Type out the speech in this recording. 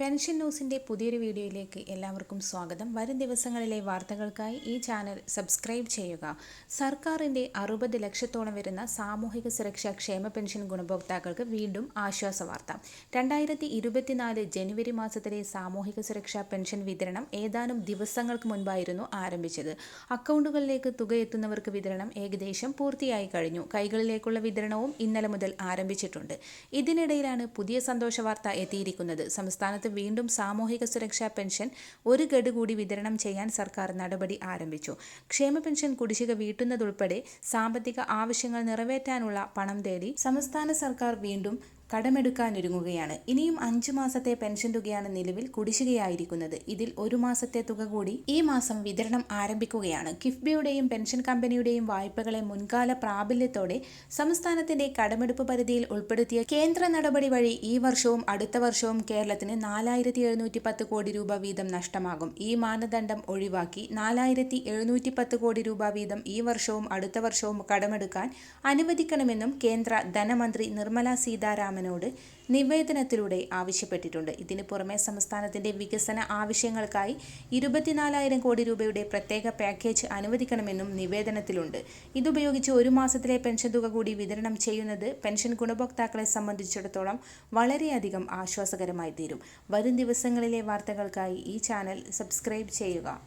Pension ന്യൂസിന്റെ പുതിയൊരു വീഡിയോയിലേക്ക് എല്ലാവർക്കും സ്വാഗതം. വരും ദിവസങ്ങളിലെ വാർത്തകൾക്കായി ഈ ചാനൽ സബ്സ്ക്രൈബ് ചെയ്യുക. സർക്കാരിന്റെ അറുപത് ലക്ഷത്തോളം വരുന്ന സാമൂഹിക സുരക്ഷാ ക്ഷേമ പെൻഷൻ ഗുണഭോക്താക്കൾക്ക് വീണ്ടും ആശ്വാസ വാർത്ത. രണ്ടായിരത്തി ഇരുപത്തിനാല് ജനുവരി മാസത്തിലെ സാമൂഹിക സുരക്ഷാ പെൻഷൻ വിതരണം ഏതാനും ദിവസങ്ങൾക്ക് മുൻപായിരുന്നു ആരംഭിച്ചത്. അക്കൗണ്ടുകളിലേക്ക് തുക എത്തുന്നവർക്ക് വിതരണം ഏകദേശം പൂർത്തിയായി കഴിഞ്ഞു. കൈകളിലേക്കുള്ള വിതരണവും ഇന്നലെ മുതൽ ആരംഭിച്ചിട്ടുണ്ട്. ഇതിനിടയിലാണ് പുതിയ സന്തോഷ വാർത്ത എത്തിയിരിക്കുന്നത്. സംസ്ഥാനത്ത് വീണ്ടും സാമൂഹിക സുരക്ഷാ പെൻഷൻ ഒരു ഗഡു കൂടി വിതരണം ചെയ്യാൻ സർക്കാർ നടപടി ആരംഭിച്ചു. ക്ഷേമ പെൻഷൻ കുടിശ്ശിക വീട്ടുന്നതുൾപ്പെടെ സാമ്പത്തിക ആവശ്യങ്ങൾ നിറവേറ്റാനുള്ള പണം തേടി സംസ്ഥാന സർക്കാർ വീണ്ടും കടമെടുക്കാനൊരുങ്ങുകയാണ്. ഇനിയും അഞ്ചു മാസത്തെ പെൻഷൻ തുകയാണ് നിലവിൽ കുടിശ്ശികയായിരിക്കുന്നത്. ഇതിൽ ഒരു മാസത്തെ തുക കൂടി ഈ മാസം വിതരണം ആരംഭിക്കുകയാണ്. കിഫ്ബിയുടെയും പെൻഷൻ കമ്പനിയുടെയും വായ്പകളെ മുൻകാല പ്രാബല്യത്തോടെ സംസ്ഥാനത്തിന്റെ കടമെടുപ്പ് പരിധിയിൽ ഉൾപ്പെടുത്തിയ കേന്ദ്ര നടപടി വഴി ഈ വർഷവും അടുത്ത വർഷവും കേരളത്തിന് നാലായിരത്തി എഴുന്നൂറ്റി പത്ത് കോടി രൂപ വീതം നഷ്ടമാകും. ഈ മാനദണ്ഡം ഒഴിവാക്കി നാലായിരത്തി എഴുന്നൂറ്റി പത്ത് കോടി രൂപ വീതം ഈ വർഷവും അടുത്ത വർഷവും കടമെടുക്കാൻ അനുവദിക്കണമെന്നും കേന്ദ്ര ധനമന്ത്രി നിർമ്മല സീതാരാമൻ രാമനോട് നിവേദനത്തിലൂടെ ആവശ്യപ്പെട്ടിട്ടുണ്ട്. ഇതിനു പുറമെ സംസ്ഥാനത്തിന്റെ വികസന ആവശ്യങ്ങൾക്കായി ഇരുപത്തിനാലായിരം കോടി രൂപയുടെ പ്രത്യേക പാക്കേജ് അനുവദിക്കണമെന്നും നിവേദനത്തിലുണ്ട്. ഇതുപയോഗിച്ച് ഒരു മാസത്തിലെ പെൻഷൻ തുക കൂടി വിതരണം ചെയ്യുന്നത് പെൻഷൻ ഗുണഭോക്താക്കളെ സംബന്ധിച്ചിടത്തോളം വളരെയധികം ആശ്വാസകരമായി തീരും. വരും ദിവസങ്ങളിലെ വാർത്തകൾക്കായി ഈ ചാനൽ സബ്സ്ക്രൈബ് ചെയ്യുക.